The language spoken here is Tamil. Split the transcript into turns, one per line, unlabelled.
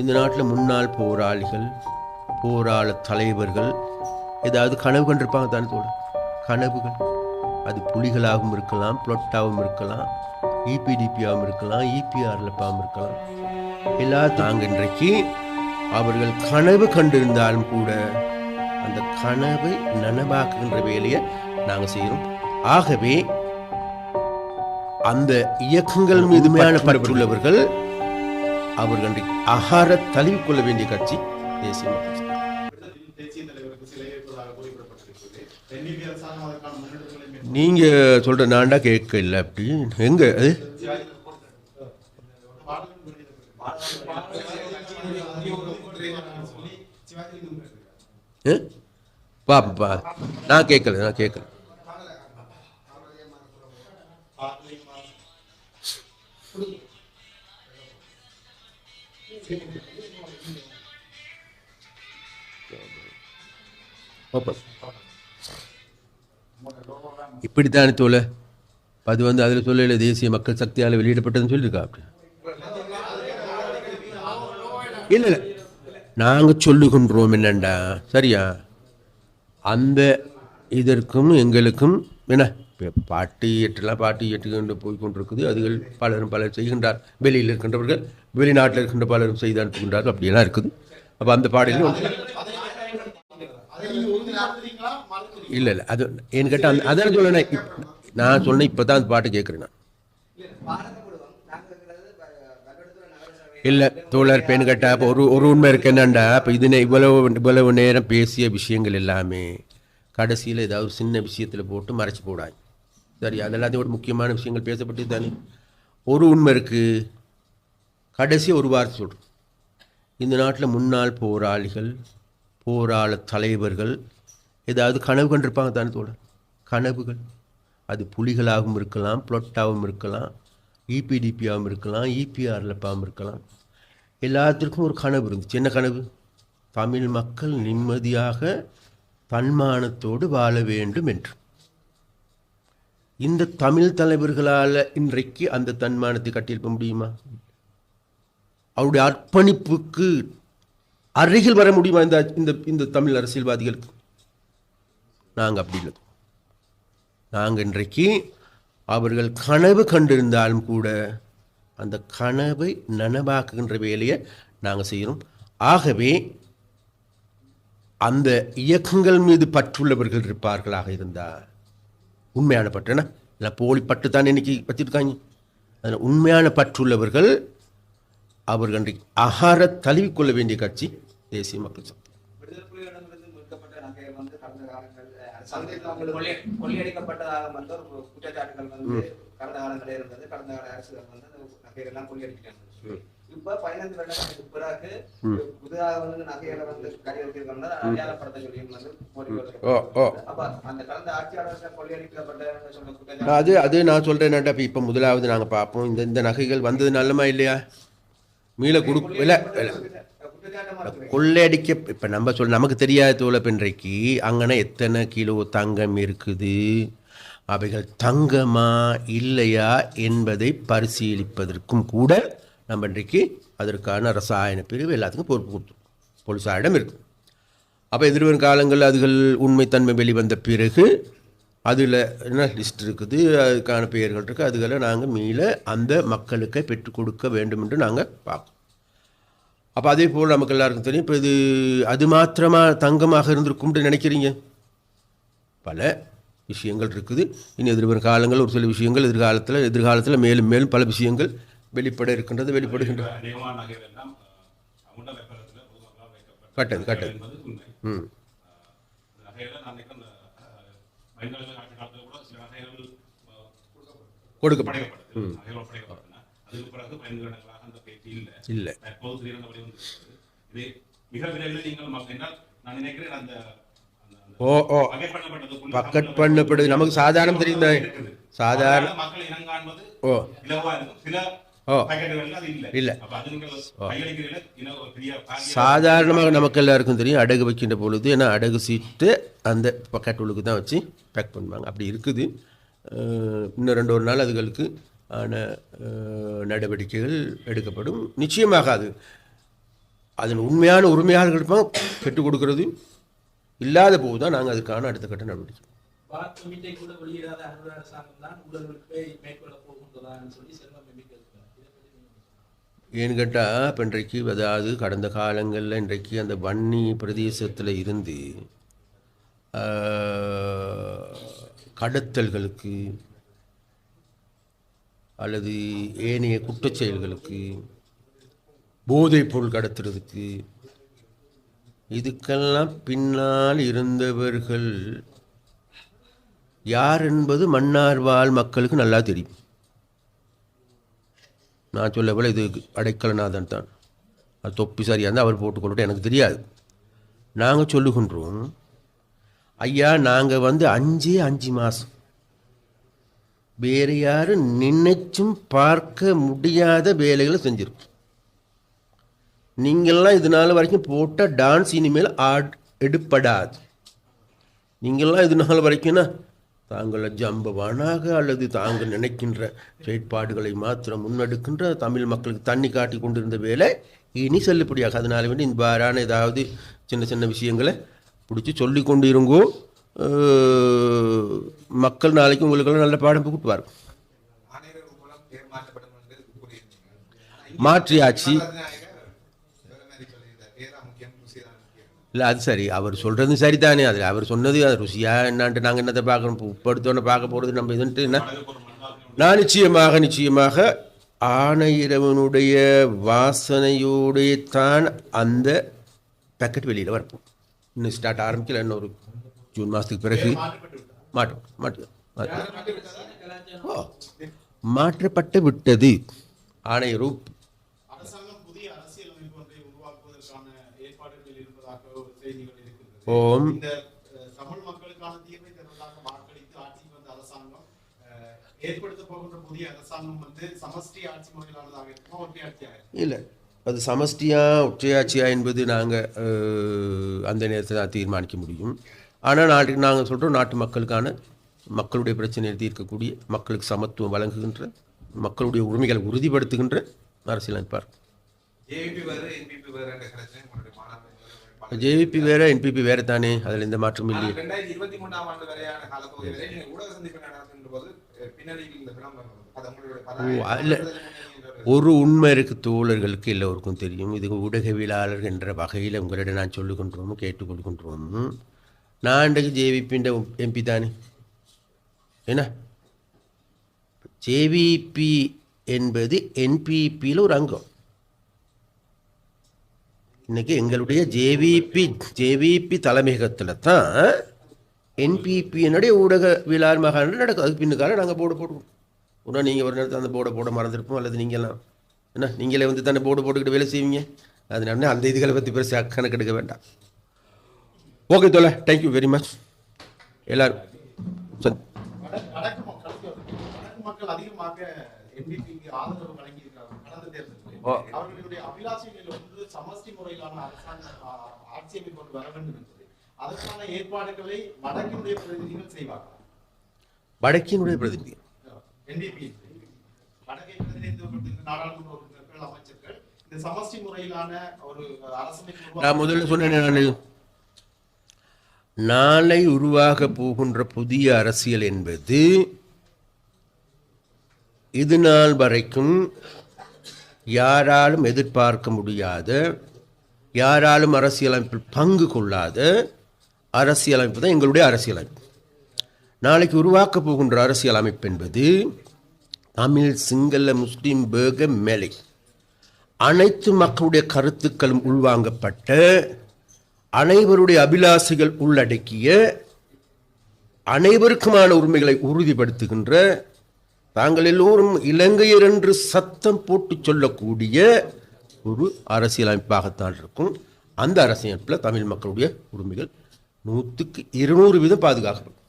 இந்த நாட்டில் முன்னாள் போராளிகள் போராள தலைவர்கள் ஏதாவது கனவு கண்டிருப்பாங்க தானே தோட கனவுகள். அது புலிகளாகவும் இருக்கலாம் புளொட்டாகவும் இருக்கலாம் இபிடிபியாகவும் இருக்கலாம் இபிஆர்லப்பாகவும் இருக்கலாம். எல்லா நாங்கள் இன்றைக்கு அவர்கள் கனவு கண்டிருந்தாலும் கூட அந்த கனவை நனவாக்குகின்ற வேலையை நாங்கள் செய்கிறோம். ஆகவே அந்த இயக்கங்கள் மீது மேலான பற்றுள்ளவர்கள் அவர்கள் அகார தழுவிக்கொள்ள வேண்டிய கட்சி தேசிய மக்கள். நீங்க சொல்ற நான்டா கேட்க இல்லை அப்படி. எங்க? பாப்பா பா நான் கேட்கல நான் கேட்கல இப்படித்தானே தோல அது வந்து அதில் சொல்லல தேசிய மக்கள் சக்தியால் வெளியிடப்பட்டதுன்னு சொல்லியிருக்கா அப்படி. இல்லை இல்லை. நாங்கள் சொல்லுகின்றோம் என்னண்டா? சரியா? அந்த இதற்கும் எங்களுக்கும் என்ன? பாட்டி பாட்டு எட்டெல்லாம் பாட்டு எட்டுக்கொண்டு போய் கொண்டிருக்குது. அதுகள் பலரும் பலர் செய்கின்றார். வெளியில் இருக்கின்றவர்கள் வெளிநாட்டில் இருக்கின்ற பலரும் செய்து அனுப்புகின்றார்கள் அப்படியெல்லாம் இருக்குது. அப்போ அந்த பாடலையும் இல்லை இல்லை அது ஏன்னு கேட்டால் அந்த அதான் சொல்லணேன் நான் சொன்னேன் இப்போ தான் அந்த பாட்டு கேட்குறேன் நான். இல்லை தோழர் பெண் கேட்டால் இப்போ ஒரு ஒரு உண்மை இருக்கு என்னண்டா? இப்போ இதுனே இவ்வளவு இவ்வளவு நேரம் பேசிய விஷயங்கள் எல்லாமே கடைசியில் ஏதாவது ஒரு சின்ன விஷயத்தில் போட்டு மறைச்சி போடாங்க சரி அதெல்லாத்தையும் ஒரு முக்கியமான விஷயங்கள் பேசப்பட்டு தானே ஒரு உண்மை இருக்குது கடைசி ஒரு வார்த்தை சொல்கிறோம் இந்த நாட்டில் முன்னாள் போராளிகள் போராள தலைவர்கள் ஏதாவது கனவு கண்டிருப்பாங்க தானே தோழர்? கனவுகள். அது புலிகளாகவும் இருக்கலாம் புளொட்டாகவும் இருக்கலாம் இபிடிபியாகவும் இருக்கலாம் இபிஆர்லப்பாகவும் இருக்கலாம். எல்லாத்திற்கும் ஒரு கனவு இருந்துச்சு. என்ன கனவு? தமிழ் மக்கள் நிம்மதியாக தன்மானத்தோடு வாழ வேண்டும் என்று. இந்த தமிழ் தலைவர்களால் இன்றைக்கு அந்த தன்மானத்தை கட்டியிருக்க முடியுமா? அவருடைய அர்ப்பணிப்புக்கு அருகில் வர முடியுமா இந்த இந்த இந்த தமிழ் அரசியல்வாதிகளுக்கு? நாங்கள் அப்படி இல்லை. நாங்கள் இன்றைக்கு அவர்கள் கனவு கண்டிருந்தாலும் கூட அந்த கனவை நனவாக்குகின்ற வேலையை நாங்கள் செய்கிறோம் ஆகவே அந்த இயக்கங்கள் மீது பற்றுள்ளவர்கள் இருப்பார்களாக இருந்தால் உண்மையான பற்று என்ன? இல்லை போலி பட்டு தான் இன்னைக்கு வச்சிருக்காங்க அதில் உண்மையான பற்றுள்ளவர்கள் அவர்கள் இன்றைக்கு அகார தழுவிக்கொள்ள வேண்டிய கட்சி தேசிய மக்கள் சக்தி
இப்ப பதினைந்து வருடங்களுக்கு பிறகு புதிதாக வந்து வந்து அடையாளப்படுத்த சொல்லியும் அந்த ஆட்சியாளர்கள் கொள்ளையடிக்கப்பட்ட
அது அது நான் சொல்கிறேன்னாட்டா இப்போ இப்போ முதலாவது நாங்கள் பார்ப்போம். இந்த இந்த நகைகள் வந்தது நல்லமா இல்லையா? மீள கொடு இல்லை கொள்ளையடிக்க இப்போ நம்ம சொல் நமக்கு தெரியாத தோலை இன்றைக்கு. அங்கன எத்தனை கிலோ தங்கம் இருக்குது? அவைகள் தங்கமா இல்லையா என்பதை பரிசீலிப்பதற்கும் கூட நம்ம இன்றைக்கு அதற்கான ரசாயன பிரிவு எல்லாத்துக்கும் பொறுப்பு கொடுத்தோம். போலீஸாரிடம் இருக்கு. அப்போ எதிர்வரும் காலங்களில் அதுகள் உண்மைத்தன்மை வெளிவந்த பிறகு அதில் என்ன லிஸ்ட் இருக்குது? அதுக்கான பெயர்கள் இருக்குது அதுகளை நாங்கள் மீள அந்த மக்களுக்கு பெற்றுக் கொடுக்க வேண்டும் என்று நாங்கள் பார்ப்போம் அப்போ அதே போல் நமக்கு எல்லாருக்கும் தெரியும். இப்போ இது அது மாத்திரமா தங்கமாக இருந்திருக்கும்னு நினைக்கிறீங்க? பல விஷயங்கள் இருக்குது. இனி எதிர்வரும் காலங்கள் ஒரு சில விஷயங்கள் எதிர்காலத்தில் எதிர்காலத்தில் மேலும் மேலும் பல விஷயங்கள் வெளிப்பட இருக்கின்றது வெளிப்படுகின்றது கட்டது கட்டது. ம்.
பயன்களில் ஆட்சி காலத்தில் கூட சில நகைகள் அஹ்,
கொடுக்கப்படும்
படைக்கப்பட்டது நகைகள் ஒப்படைக்கப்பட்டன அதுக்கு பிறகு பயன்களாக அந்த பேச்சு இல்லை.
இல்லை
தற்போது திடீரென வழி வந்து இது மிக விரைவில் நீங்கள் மக்க- என்றால் நான் நினைக்கிறேன் அந்த அந்த- அந்த
ஓ ஓ.
பக்கெட் பண்ணப்பட்டதுக்குள்ள
பக்கெட் பண்ணப்படுது. நமக்கு சாதாரண தெரியுதா
இருக்குது.
சாதாரண
மக்கள் இனம் காண்பது
ஓ
சில
ஓ.
இல்ல.
சாதாரணமாக நமக்கு எல்லாருக்கும் தெரியும் அடகு வைக்கின்ற பொழுது ஏன்னா அடகு சீட்டு அந்த பக்கெட் உள்ளுக்கு தான் வச்சு பேக் பண்ணுவாங்க. அப்படி இருக்குது. இன்னும் ரெண்டு ஒரு நாள் அதுகளுக்கு ஆன நடவடிக்கைகள் எடுக்கப்படும். நிச்சயமாக அது அதன் உண்மையான உரிமையாளர்கள் இருப்பாங்க பெற்றுக் கொடுக்கிறது இல்லாத போது தான் நாங்கள் அதுக்கான அடுத்த கட்ட நடவடிக்கை.
கூட வெளியிடாத அரசாங்கம் தான் ஊழல்களுக்கு மேற்கொள்ள போகின்றதான்னு சொல்லி செல்வம் எம்பிக்கை இருக்கிறார் இதை பற்றி நீங்க என்ன சொல்றீங்க?
ஏன்னு கேட்டால் இப்போ இன்றைக்கு அதாவது கடந்த காலங்களில் இன்றைக்கு அந்த வன்னி பிரதேசத்தில் இருந்து கடத்தல்களுக்கு அல்லது ஏனைய குற்றச்செயல்களுக்கு போதைப் பொருள் கடத்துறதுக்கு இதுக்கெல்லாம் பின்னால் இருந்தவர்கள் யார் என்பது மன்னார் வாழ் மக்களுக்கு நல்லா தெரியும். நான் சொல்ல போல இது அடைக்கலநாதன் தான். அது தொப்பி சரியாக இருந்தால் அவர் போட்டுக்கொள்ளட்டும் எனக்கு தெரியாது. நாங்கள் சொல்லுகின்றோம் ஐயா நாங்கள் வந்து அஞ்சே அஞ்சு மாதம் வேறு யாரும் நினைச்சும் பார்க்க முடியாத வேலைகளை செஞ்சிருக்கோம். நீங்கள்லாம் இது நாள் வரைக்கும் போட்டால் டான்ஸ் இனிமேல் ஆட் எடுப்படாது. நீங்கள்லாம் இது நாள் வரைக்கும்னா தாங்கள் ஜம்பவானாக அல்லது தாங்கள் நினைக்கின்ற செயற்பாடுகளை மாத்திரம் முன்னெடுக்கின்ற தமிழ் மக்களுக்கு தண்ணி காட்டி கொண்டிருந்த வேலை இனி செல்லுபடியாக. அதனால வேண்டி இந்த பாரான ஏதாவது சின்ன சின்ன விஷயங்களை பிடிச்சி சொல்லி கொண்டு இருங்கோ மக்கள் நாளைக்கு உங்களுக்கெல்லாம் நல்ல பாடம்
கூறியிருந்தீங்க
மாற்றியாச்சு. இல்லை அது சரி. அவர் சொல்கிறது சரிதானே. அது அவர் சொன்னது அது ருசியாக என்னான்ட்டு நாங்கள் என்னத்தை பார்க்கணும்? உட்படுத்தோன்னு பார்க்க போகிறது நம்ம இதுன்ட்டு என்ன? நான் நிச்சயமாக நிச்சயமாக ஆணையிறவனுடைய வாசனையோடைய தான் அந்த பேக்கெட் வெளியில் வரப்போம். இன்னும் ஸ்டார்ட் ஆரம்பிக்கல இன்னும் ஒரு ஜூன் மாதத்துக்கு பிறகு. மாட்டோம் மாட்டோம் மாட்டோம் மாற்றப்பட்டு விட்டது. ஆணையர்
அரசாங்கம் புதிய அரசியலமைப்பு ஒன்றை உருவாக்குவதற்கான ஏற்பாடுகளில் இருப்பதாக ஒரு செய்திகள் இருக்கிறது
ஓம்.
தமிழ் மக்களுக்கான தீர்வை தருவதாக வாக்களித்து ஆட்சிக்கு வந்த அரசாங்கம் அஹ், ஏற்படுத்த போகின்ற புதிய அரசாங்கம் வந்து சமஷ்டி ஆட்சி முறையிலானதாக இருக்குமா ஒற்றை ஆட்சியாக இருக்குமா?
இல்லை. அது சமஷ்டியா ஒற்றையாட்சியா என்பது நாங்கள் அந்த நேரத்தில் தான் தீர்மானிக்க முடியும். ஆனால் நாட்டுக்கு நாங்கள் சொல்கிறோம் நாட்டு மக்களுக்கான மக்களுடைய பிரச்சனையை தீர்க்கக்கூடிய மக்களுக்கு சமத்துவம் வழங்குகின்ற மக்களுடைய உரிமைகளை உறுதிப்படுத்துகின்ற அரசியலமைப்பார்
ஏபி வேறு என்பிபி வேறு
ஜேவிபி வேற என்பிபி வேற தானே அதில் எந்த மாற்றமும் இல்லையே.
ரெண்டாயிரத்தி இருபத்தி மூணாம் ஆண்டு வரையான காலப்பகுதி வரை ஊடக சந்திப்பு போது பின்னணியில் இந்த.
ஒரு உண்மை இருக்கு தோழர்களுக்கு எல்லோருக்கும் தெரியும். இது ஊடகவியலாளர் என்ற வகையில் உங்களிடம் நான் சொல்லுகின்றோம் கேட்டுக்கொள்கின்றோம் நான் இன்றைக்கு ஜேவிபின்ற எம்பி தானே? என்ன ஜேவிபி என்பது என்பிபியில் ஒரு அங்கம். இன்னைக்கு எங்களுடைய ஜேவிபி ஜேவிபி தலைமையகத்தில் தான் என்பிபியினுடைய விழா மகாநாடு நடக்கும். அதுக்கு பின்னுக்கால நாங்கள் போர்டு போடுவோம் உடனே நீங்கள் ஒரு நேரத்தில் அந்த போர்டை போட மறந்துருப்போம். அல்லது நீங்கள்லாம் என்ன நீங்களே வந்து தானே போர்டு போட்டுக்கிட்டு வேலை செய்வீங்க? அதனால அந்த இதுகளை பற்றி பெருசாக கணக்கெடுக்க வேண்டாம். ஓகே தோலை தேங்க்யூ வெரி மச் எல்லாரும் சரி.
மக்கள் அதிகமாக எம்பிபிக்கு ஆதரவு வழங்கி இருக்கிறார்கள் கடந்த தேர்தலில்
ஓ.
அவர்களுடைய அபிலாஷைகளில் ஒன்று சமஷ்டி முறையிலான அரசாங்கம் ஆ- ஆட்சி அமைப்பு கொண்டு வர வேண்டும் என்பது. அதற்கான ஏற்பாடுகளை வடக்கினுடைய பிரதிநிதிகள் செய்வார்கள்.
வடக்கினுடைய பிரதிநிதி.
என்டிபி வடக்கை பிரதிநிதித்துவப்படுத்துகிற நாடாளுமன்ற உறுப்பினர்கள் அமைச்சர்கள் இந்த சமஷ்டி முறையிலான ஒரு அரசமைப்பு
நான் முதல்ல சொன்னேன் நான். நாளை உருவாக போகின்ற புதிய அரசியல் என்பது இது நாள் வரைக்கும் யாராலும் எதிர்பார்க்க முடியாத யாராலும் அரசியலமைப்பில் பங்கு கொள்ளாத அரசியலமைப்பு தான் எங்களுடைய அரசியலமைப்பு. நாளைக்கு உருவாக்க போகின்ற அரசியலமைப்பு என்பது தமிழ் சிங்கள முஸ்லீம் பேக மேலை. அனைத்து மக்களுடைய கருத்துக்களும் உள்வாங்கப்பட்ட அனைவருடைய அபிலாசைகள் உள்ளடக்கிய அனைவருக்குமான உரிமைகளை உறுதிப்படுத்துகின்ற தாங்கள் எல்லோரும் இலங்கையர் என்று சத்தம் போட்டு சொல்லக்கூடிய ஒரு அரசியலமைப்பாகத்தான் இருக்கும். அந்த அரசியலமைப்பில் தமிழ் மக்களுடைய உரிமைகள் நூற்றுக்கு இருநூறு வீதம் பாதுகாக்கப்படும்.